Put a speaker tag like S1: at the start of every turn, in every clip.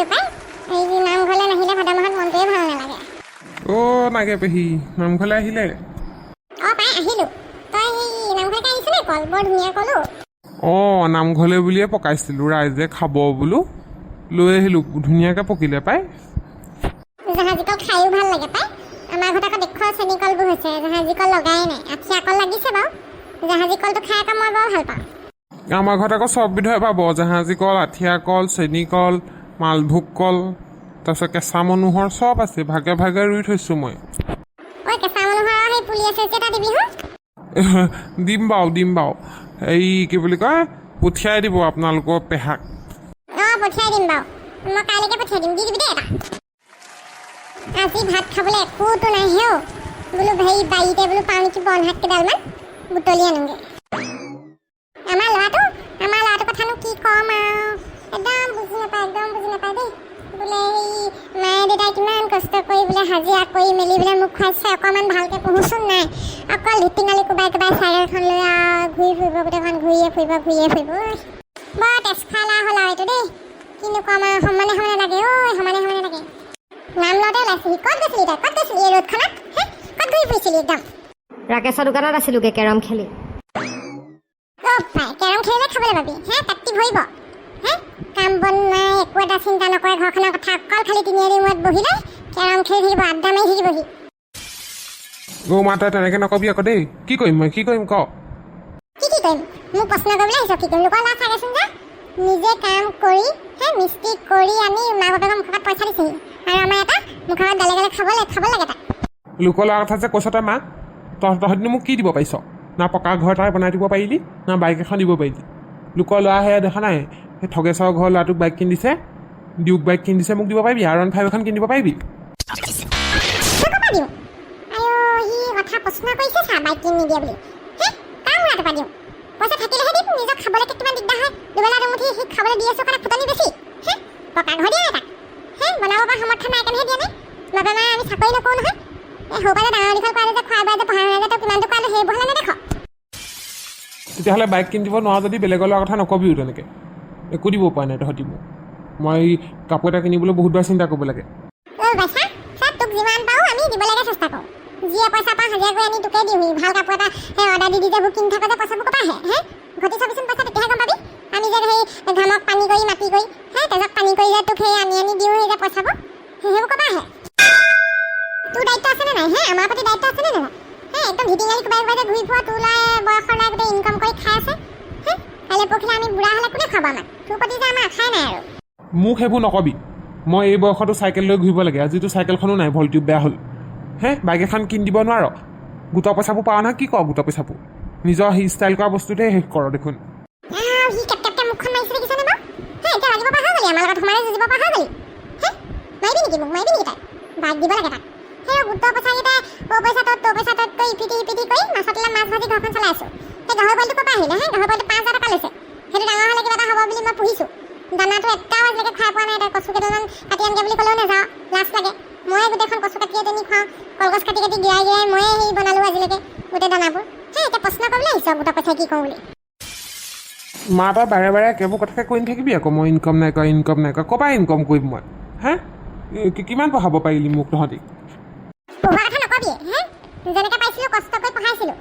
S1: আহিলোঁ পাই এই নামঘৰলৈ নাহিলে ভাদ মাহত মনটোৱে ভাল নালাগে।
S2: অ' নাগে পেহী নামঘৰলৈ আহিলে?
S1: অঁ পাই আহিলোঁ। তই সেই নামঘৰলৈকে আহিছ নে কল বৰ ধুনীয়া কলো
S2: অঁ। নামঘৰলৈ বুলিয়ে পকাইছিলোঁ ৰাইজে খাব বোলো। লৈ আহিলোঁ ধুনীয়াকৈ পকিলে পাই।
S1: জাহাজী কল খায়ো ভাল লাগে পাই। আমাৰ ঘৰত আকৌ দেখুৱাও চেনী কলবোৰ হৈছে জাহাজী কল লগাই নাই। আঠিয়া কল লাগিছে বাৰু। জাহাজী কলটো খাই আকৌ মই বৰ ভাল পাওঁ।
S2: আমাৰ ঘৰত আকৌ চব বিধৰে পাব জাহাজী কল আঠিয়া কল চেনী কল। মালভোগ কল তাৰপিছত কেঁচা মনোহৰ চব আছে। ভাগে ভাগে ৰুই থৈছোঁ মই। দিম বাৰু দিম বাৰু এই কি বুলি কয় পঠিয়াই দিব আপোনালোকৰ পেহাক।
S1: আজি ভাত খাবলৈ একোতো নাই হেও বোলো হেৰি বাৰীতে বোলো পাওঁ নেকি বন কেইডালমান। বুটলি আনোগৈ। আমাৰ ল'ৰাটো বোলে সেই মায়ে দেউতাই কিমান কষ্ট কৰি বোলে হাজিৰা কৰি মেলি বোলে মোক খুৱাইছে অকণমান ভালকৈ পঢ়োচোন নাই। অকল লিটিঙালি কোবাই কোবাই চাইকেলখন লৈ আৰু ঘূৰি ফুৰিব গোটেইখন ঘূৰিয়ে ফুৰিব ঘূৰিয়ে ফুৰিব। বৰ তেজখালা হ'ল আৰু এইটো দেই। কিনো ক'ম আৰু সমানে সমানে লাগে ঐ সমানে সমানে লাগে। নাম লওঁতে ওলাইছিলি ক'ত গৈছিলি তই? ক'ত গৈছিলি এই ৰ'দখনত? হে ক'ত ঘূৰি ফুৰিছিলি একদম?
S3: ৰাকেশৰ দোকানত আছিলোগে কেৰম খেলি।
S1: অ' পাই কেৰম খেলিলে খাবলৈ পাবি। হে পেটটি ভৰিব কাম বন নাই একো এটা চিন্তা নকৰে ঘৰখনৰ কথা অকল খালি তিনিআলি মূৰত বহি লৈ কেৰম খেলি থাকিব আড্ডা মাৰি থাকিবহি।
S2: অ' মা তই তেনেকৈ নকবি আকৌ দেই। কি কৰিম মই কি কৰিম ক?
S1: কি কি কৰিম? মোক প্ৰশ্ন কৰিবলৈ আহিছ কি কৰিম? লোকৰ ল'ৰা চাগেচোন যা নিজে কাম কৰি হে মিস্ত্ৰী কৰি আনি মাক বাপেকৰ মুখত পইচা দিছেহি। আৰু আমাৰ এটা মুখত গালে গালে খাবলৈ খাব লাগে
S2: লোকৰ ল'ৰা কথা যে কৈছ তই মা তই তহঁতিনো মোক কি দিব পাৰিছ? না পকা ঘৰ এটা বনাই দিব পাৰিলি না বাইক এখন দিব পাৰিলি। লোকৰ ল'ৰা সেয়া দেখা নাই? সেই ঠগেশ্বৰৰ ঘৰৰ ল'ৰাটোক বাইক কিনি দিছে ডিউক বাইক কিনি দিছে মোক দিব পাৰিবি? আৰ ওৱান ফাইভ এখন কিনি দিব পাৰিবি?
S1: মই ক'ৰপৰা দিওঁ আইঅ সি কথা প্ৰশ্ন কৰিছে চা বাইক কিনি নিদিয়ে বুলি। হে কাৰ মূৰত পৰা দিওঁ পইচা থাকিলেহে দিম নিজৰ খাবলৈ কিমান দিগদাৰ হয়। দুবেলা দুমুঠি সি খাবলৈ দি আছোঁ কাৰণে ফুটনি বেছি। হে পকা ঘৰ দিয়া নাই তাক হে বনাব পৰা সামৰ্থ্য নাই কাৰণেহে দিয়া নাই বাবা মায়ে আমি চাকৰি নকৰোঁ নহয়। এই সৰু পৰা ডাঙৰ দীঘল কৰালে যে খোৱা বোৱা যে পঢ়া শুনা যে তই কিমানটো কৰালে সেইবোৰ হ'লে নেদেখ
S2: তেতিয়াহ'লে বাইক কিনি দিব নোৱাৰ যদি বেলেগৰ ল'ৰা কথা নকবিও তেনেকৈ। একো দিব পৰা নাই তহঁতি মোক। মই কাপোৰ এটা কিনিবলৈ বহুতবাৰ চিন্তা কৰিব লাগে।
S1: ইনকাম কাইলৈ পৰহিলৈ আমি বুঢ়া হ'লে কোনে খুৱাব আমাক? তোৰ প্ৰতি যে আমাৰ আশাই নাই আৰু।
S2: মোক সেইবোৰ নকবি। মই এই বয়সতো চাইকেল লৈ ঘূৰিব লাগে আজিতো চাইকেলখনো নাই ভল্টিউব বেয়া হ'ল। হে বাইক এখন কিনি দিব নোৱাৰ। গোটৰ পইচাবোৰ পাওঁ নহয় কি ক গোটৰ পইচাবোৰ? নিজৰ সেই ষ্টাইল কৰা বস্তুতে শেষ কৰ দেখোন।
S1: তাই পইচা ইপিটি ইপিটি কৰি মাছ ভাজি ঘৰখন চলাই আছোঁ। সেই গাহৰি পোৱালিটো ক'ৰ পৰা আহিলে হে? গাহৰি পোৱালিটো পাঁচ হাজাৰ টকা লৈছে। সেইটো ডাঙৰ হ'লে কিবা এটা হ'ব বুলি মই পুহিছোঁ। দানাটো এটাও আজিলৈকে খুৱাই পোৱা নাই তাই কচু কেইডালমান কাটি আনগে বুলি ক'লেও নাযাওঁ। লাজ লাগে। ময়ে গোটেইখন কচু কাটি আনি খুৱাওঁ কলগছ কাটি কাটি গিৰাই গিৰাই ময়ে সেই বনালোঁ আজিলৈকে গোটেই দানাবোৰ। হে এতিয়া প্ৰশ্ন কৰিবলৈ আহিছোঁ গোটৰ পইচা কি কৰোঁ বুলি।
S2: মা তই বাৰে বাৰে একেবোৰ কথাকে কৈ নাথাকিবি আকৌ মই ইনকাম নাই কৰা ইনকাম নাই কৰা ক'ৰপৰা ইনকাম কৰিম মই? হে? কিমান পঢ়াব পাৰিলি মোক তহঁতি?
S1: পঢ়োৱা কথা নকবি হে? যেনেকৈ পাইছিলোঁ কষ্ট কৰি পঢ়াইছিলোঁ।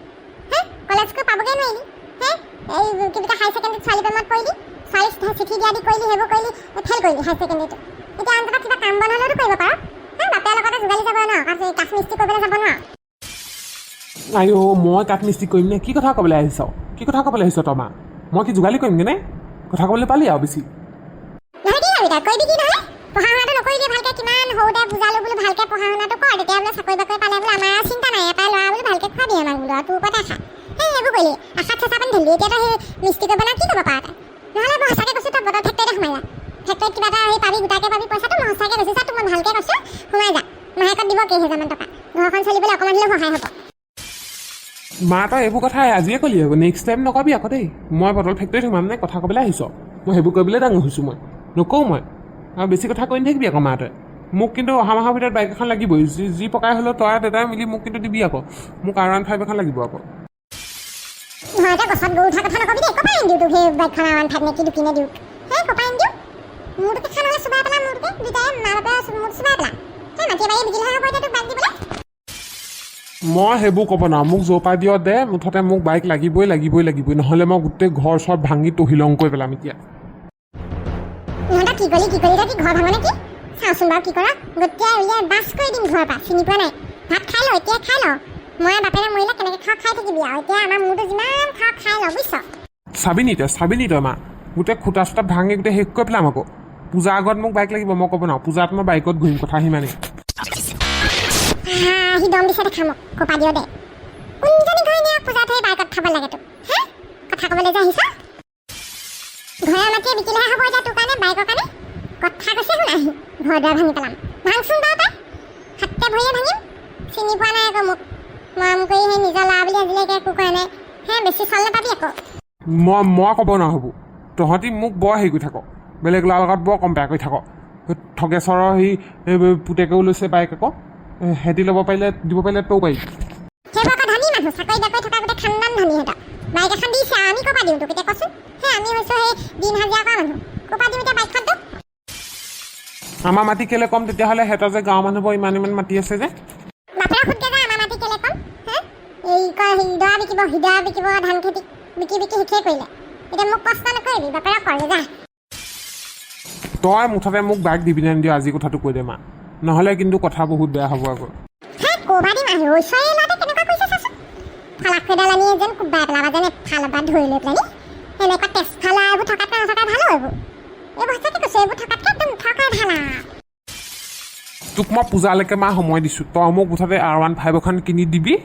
S1: কলেজ গৈ পাবগৈ নোৱাৰিলি হে? এই কিবা হাই ছেকেণ্ডেৰীত ছোৱালী প্ৰেমত পৰিলি ছোৱালী চিঠি দিয়া দি কৰিলি সেইবোৰ কৰিলি ফেইল কৰিলি হাই ছেকেণ্ডেৰীটো এতিয়া অন্তত কিবা কাম বন হ'লেওতো কৰিব পাৰ। হে বাপেৰ লগতে যোগালি যাব ন কাঠ মিস্ত্ৰী কৰিবলৈ যাব নোৱাৰ।
S2: আইঅ' মই কাঠ মিস্ত্ৰী কৰিম নে? কি কথা ক'বলৈ আহিছ? কি কথা ক'বলৈ আহিছ তই মা মই কি যোগালি কৰিমগৈ নে? কথা ক'বলৈ পালি আৰু বেছি।
S1: কি কি পঢ়া শুনাটো ভালকৈ বোলো পঢ়া কৰ তেতিয়া বোলে চাকৰি বাকৰি পালে বোলে আমাৰ চিন্তা নাই এটাই ল'ৰা বোলো ভালকৈ খুৱাবি আমাক বোলো আৰু তোৰ ওপৰতে আশা।
S2: মা তই এইবোৰ কথা আজিয়ে ক'লি আকৌ। নেক্সট টাইম নকবি আকৌ দেই। মই বটল ফেক্টৰীত সোমাম নে কথা ক'বলৈ আহিছ? মই সেইবোৰ কৰিবলৈ ডাঙৰ হৈছোঁ মই। নকওঁ মই। আৰু বেছি কথা কৈ নাথাকিবি আকৌ মা তই মোক কিন্তু অহা মাহৰ ভিতৰত বাইক এখন লাগিবই। যি যি পকাই হ'লেও তই দেউতাই মিলি মোক কিন্তু দিবি আকৌ। মোক আৰ ওৱান ফাইভ এখন লাগিব আকৌ।
S1: গছত উঠা কথা নকবি দেই। দিওঁ তোক। সেই বাইকখন আন ঠাইত দুপিনে দিওঁ। সেই দিওঁ? মোৰটোকে খানালে চুবাই পেলাই মোৰটোকে একেবাৰে বিকিলেহে হ'ব এতিয়া তোক বাইক দিবলৈ।
S2: মই সেইবোৰ ক'ব নোৱাৰোঁ। মোক পৰা দিয় দে। মুঠতে মোক বাইক লাগিবই লাগিবই লাগিবই। নহ'লে মই গোটেই ঘৰ চৰ ভাঙি তহিলং কৰি পেলাম এতিয়া।
S1: ইহঁতক কি কৰিলি কি কৰিলি তই কি ঘৰ ভাঙ নেকি? চাওঁচোন বাৰু কি কৰ। গোটেই উলিয়াই বাছ কৰি দিম ঘৰৰ পৰা। চিনি পোৱা নাই? ভাত খাই ল এতিয়া খাই ল। মই বাপেৰে মৰিলে কেনেকৈ খাওঁ খাই থাকিবি আৰু? এতিয়া আমাৰ মোৰতো যিমান খাওঁ খাই ল বুজিছ?
S2: চাবি নি তই চাবি নি তই মা গোটেই খুটা চুটা ভাঙি গোটেই শেষ কৰি পেলাম আকৌ। পূজাৰ আগত মোক বাইক লাগিব মই ক'ব নোৱাৰোঁ। পূজাত মই বাইকত ঘূৰিম কথা সিমানেই
S1: হা সি দম দিছে দেখা মোক কপা দিয় দে। কোনজনী ঘৰ নিয়া পূজাত সেই বাইকত খাব লাগে তোক? হে? কথা ক'বলৈ যে আহিছ? ঘৰৰ মাটিয়ে বিকিলেহে হ'ব এতিয়া তোৰ কাৰণে বাইকৰ কাৰণে? কথা কৈছে শুন আহি। ঘৰ দুৱাৰ ভাঙি পেলাম। ভাংচোন বাৰু তই। হাতে ভৰিয়ে ভাঙিম। চিনি পোৱা নাই আকৌ মোক। মৰম কৰি সেই নিজৰ ল'ৰা বুলি আজিলৈকে একো কৰা নাই। হে বেছি চল নাপাবি আকৌ।
S2: মই মই ক'ব তহঁতি মোক বৰ হেৰি কৰি থাক। বেলেগ ল'ৰাৰ লগত বৰ কম্পেয়াৰ কৰি থাক। ঠগেশ্বৰৰ সেই এই পুতেকেও লৈছে বাইক আকৌ। সিহঁতি ল'ব পাৰিলে দিব পাৰিলে তও পাৰি
S1: সেইবোৰ আকৌ ধনী মানুহ চাকৰি বাকৰি থকা গোটেই খানদান ধনী সিহঁতৰ। বাইক এখন দিছে আৰু আমি ক'ৰপৰা দিওঁ তোক এতিয়া কচোন? সেই আমি হৈছোঁ সেই দিন হাজিৰা কৰা মানুহ। ক'ৰপৰা দিম এতিয়া বাইকখন তোক
S2: আমাৰ মাটি কেলে কম তেতিয়াহ'লে সিহঁতৰ যে গাঁৱৰ মানুহবোৰ ইমান ইমান মাটি আছে যে
S1: বাপেৰে সুধকে যে আমাৰ মাটি কেলে কম হে এই কয় হৃদয় বিকিব হৃদয় বিকিব ধান খেতি বিকি বিকি শেষেই কৰিলে। এতিয়া মোক কষ্ট নকৰিবি বাপেৰে কৰে যা।
S2: তই মুঠতে মোক বাইক দিবি নে নিদিয় আজি কথাটো কৈ দে মা। নহ'লে কিন্তু কথা বহুত বেয়া হ'ব আকৌ।
S1: হে ক'ৰপৰা দিম আহি ঐশ্বৰীয়ে ল'ৰাটোৱে কেনেকুৱা কৰিছে চাচোন। ফালাক ফেডাল আনি যেন কোবাই পেলাবা যেন এফালৰ পৰা ধৰি লৈ পেলানি এনেকুৱা তেজফালা এইবোৰ থকাতকৈ নথকা ভাল এইবোৰ। এইবোৰ সঁচাকৈ কৈছোঁ এইবোৰ থকাতকৈ একদম নথকাই ভাল আৰু।
S2: তোক মই পূজালৈকে মা সময় দিছোঁ তই মোক মুঠতে আৰ ওৱান ফাইভ এখন কিনি দিবি।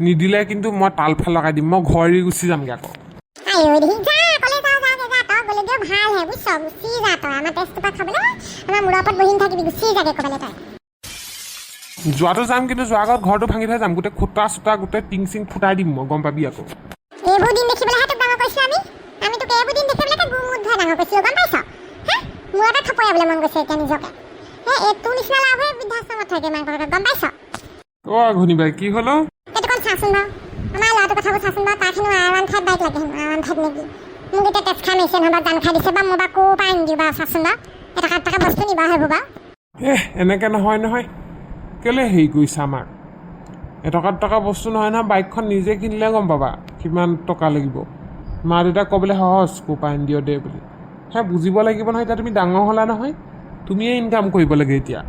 S2: নিদিলে কিন্তু মই তালফাল লগাই দিম। মই ঘৰ এৰি গুচি যামগৈ আকৌ। যোৱাটো যাম কিন্তু যোৱাৰ আগত ঘৰটো ভাঙি থৈ যাম। গোটেই খুটা চুটা গোটেই টিং চিং ফুটাই দিম মই গম পাবি আকৌ।
S1: এইবোৰ দিন দেখিবলৈহে তোক ডাঙৰ কৰিছোঁ আমি। আমি তোক এইবোৰ দিন দেখিবলৈকে গুমুট ধৰে ডাঙৰ কৰিছিলোঁ গম পাইছ? হে? মূৰতে থপৰিয়াবলৈ মন গৈছে এতিয়া নিজকে। হে এই তোৰ নিচিনা লাভ হৈ বৃদ্ধাশ্ৰমত থাকে মাক বাপেকে গম পাইছ?
S2: অ' বাই কি হ'ল
S1: চাচোন বাৰু আমাৰ ল'ৰাটোৰ কথাবোৰ চাচোন বাৰু আৰ ওৱান ফাইভ বাইক লাগে হেনো আৰ ওৱান ফাইভ নেকি? মোক এতিয়া তেজ খাই মাৰিছে নহ'বা জান খাই দিছে বা মোৰ বা ক'ৰ পৰা আনি দিওঁ বাৰু চাচোন বাৰু এটকা টকা বস্তু নিবা সেইবোৰ বাৰু
S2: এহ এনেকৈ নহয় নহয়। কেলৈ হেৰি কৰিছা আমাক? এটকা টকা বস্তু নহয় নহয় বাইকখন নিজে কিনিলে গম পাবা কিমান টকা লাগিব। মা দেউতাক ক'বলৈ সহজ ক'ৰ পৰা আনি দিয় দে বুলি। হে বুজিব লাগিব নহয় এতিয়া তুমি ডাঙৰ হ'লা নহয়। তুমিয়ে ইনকাম কৰিব লাগে এতিয়া।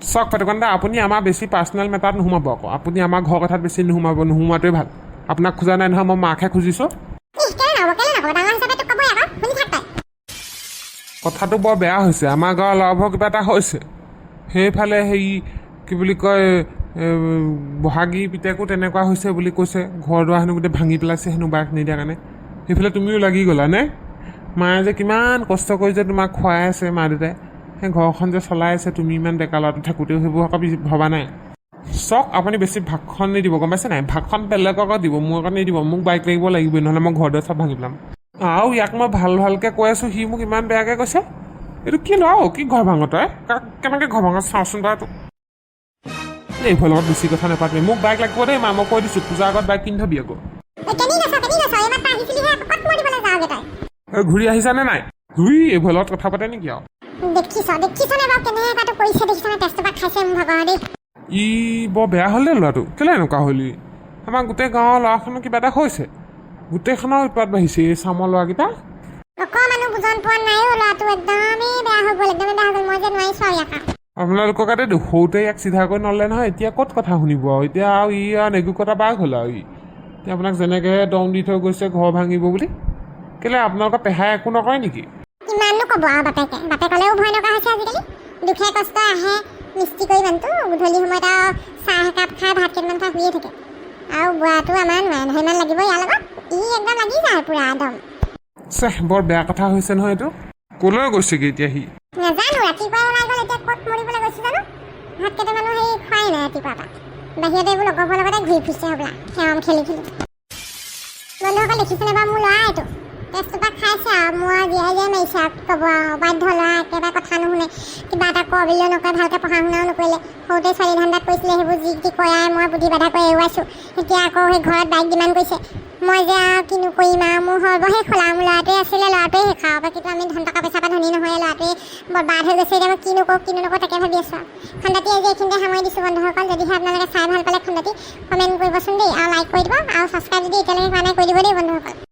S2: চাওক পেটুকন্দা আপুনি আমাৰ বেছি পাৰ্চনেল মেটাৰত নোসোমাব আকৌ। আপুনি আমাৰ ঘৰৰ কথাত বেছি নোসোমাব নোসোমোৱাটোৱে ভাল। আপোনাক খোজা নাই নহয় মই মাকহে খুজিছোঁ। কথাটো বৰ বেয়া হৈছে। আমাৰ গাঁৱৰ ল'ৰাবোৰৰ কিবা এটা হৈছে। সেইফালে হেৰি কি বুলি কয় বহাগী পিতেকো তেনেকুৱা হৈছে বুলি কৈছে। ঘৰ দুৱাৰ হেনো গোটেই ভাঙি পেলাইছে হেনো বাইক নিদিয়াৰ কাৰণে। সেইফালে তুমিও লাগি গ'লা নে? মায়ে যে কিমান কষ্ট কৰি যে তোমাক খুৱাই আছে মা দেউতাই সেই ঘৰখন যে চলাই আছে তুমি ইমান ডেকা ল'ৰাটো থাকোঁতেও সেইবোৰ আকৌ ভবা নাই। চাওক আপুনি বেছি ভাগখন নিদিব গম পাইছে নাই? ভাগখন বেলেগক দিব মোৰ আকৌ নিদিব মোক বাইক লাগিব লাগিবই নহ'লে মই ঘৰ দুৱাৰ চব ভাঙি পেলাম। আৰু ইয়াক মই ভাল ভালকৈ কৈ আছোঁ সি মোক ইমান বেয়াকৈ কৈছে। এইটো কি অ' কি ঘৰ ভাঙ তই? কা- কেনেকৈ ঘৰ ভাঙ চাওঁচোন বাৰু তোক এইফালৰ লগত বেছি কথা নাপাতিবি মোক বাইক লাগিব দেই মা মই কৈ দিছোঁ পূজাৰ আগত বাইক কিনি থবি আকৌ।
S1: আকৌ
S2: ঘূৰি আহিছানে নাই? ঘূৰি এইফালৰ লগত কথা পাতে নেকি আৰু?
S1: দেখিছ দেখিছনে বাৰু কেনেকুৱাটো কৰিছে দেখিছনে তেজটোপাত খাইছে মোৰ ভাগৰ দেই।
S2: ই বৰ বেয়া হ'ল দেই ল'ৰাটো? কেলৈ এনেকুৱা হ'লি? আমাৰ গোটেই গাঁৱৰ ল'ৰাখনৰ কিবা এটা হৈছে। গোটেইখনৰ উৎপাত বাঢ়িছে এই চামৰ ল'ৰাকেইটা।
S1: অকণমানো বুজন পোৱা নাইও ল'ৰাটো একদমেই বেয়া হৈ গ'ল একদমেই বেয়া হৈ গ'ল মই যে নোৱাৰিছোঁ আৰু ইয়াক আৰু।
S2: আপোনালোকৰ গাতে সৰুতে ইয়াক চিধা কৰি নললে নহয় এতিয়া ক'ত কথা শুনিব আৰু? এতিয়া আৰু ই আৰু নেগুকতা বাঘ হ'ল আৰু ই। এতিয়া আপোনাক যেনেকৈ দম দি থৈ গৈছে ঘৰ ভাঙিব বুলি। কেলৈ আপোনালোকৰ পেহাই একো নকৰে নেকি?
S1: কিমাননো ক'ব আৰু বাপেকে। বাপেকলেও ভয় নকৰা হৈছে আজিকালি। দুখে কষ্ট আহে মিস্ত্ৰী কৰি মানুহটো গধূলি সময়ত আৰু চাহ একাপ খাই ভাত কেইটামান খাই শুয়ে থাকে। আৰু বুঢ়াটো আমাৰ নোৱাৰে নহয় ইমান লাগিব ইয়াৰ লগত। ই একদম লাগি যায় পুৰা একদম।
S2: চেহ বৰ বেয়া কথা হৈছে নহয় এইটো। ক'লৈ গৈছেগৈ এতিয়া সি?
S1: নাজানো ৰাতিপুৱাই ওলাই গ'ল এতিয়া ক'ত মৰিবলৈ গৈছে জানো? ভাত কেইটামানো হেৰি খোৱাই নাই ৰাতিপুৱাৰ পৰা। বাহিৰতে এইবোৰ লগৰবোৰৰ লগতে ঘূৰি ফুৰিছে হ'বলা কেৰম খেলি খেলি বন্ধুসকল দেখিছেনে বাৰু মোৰ ল'ৰা এইটো? তেজটোপা খাইছে আৰু মোৰ জীয়াই জীয়াই মাৰিছে আৰু কি ক'ব আৰু। বাধ্য ল'ৰা একেবাৰে কথা নুশুনে। কিবা এটা কৰ বুলিও নকয় ভালকৈ পঢ়া শুনাও নকৰিলে। সৰুতে ছোৱালী ধান্দাত কৰিছিলে সেইবোৰ যি টি কৰাই মই বুদ্ধি বাধা কৰি এৰুৱাইছোঁ। এতিয়া আকৌ সেই ঘৰত বাইক ডিমাণ্ড কৰিছে। মই যে আৰু কিনো কৰিম আৰু মোৰ সৰ্বশেষ আৰু মোৰ ল'ৰাটোৱে আছিলে ল'ৰাটোৱে শেষ আৰু বাকীটো আমি ধন টকা পইচা পৰা ধনী নহয় ল'ৰাটোৱে বৰবাদ হৈ গৈছে এতিয়া মই কিনো কৰোঁ কিনো নকৰোঁ তাকে ভাবি আছোঁ আৰু। খণ্ডাতি আজি এইখিনিতে সামৰি দিছোঁ বন্ধুসকল যদিহে আপোনালোকে চাই ভাল পালে খণ্ডাতি কমেণ্ট কৰিবচোন দেই আৰু লাইক কৰি দিব আৰু ছাবস্ক্ৰাইব যদি এতিয়ালৈকে কৰা নাই কৰি দিব দেই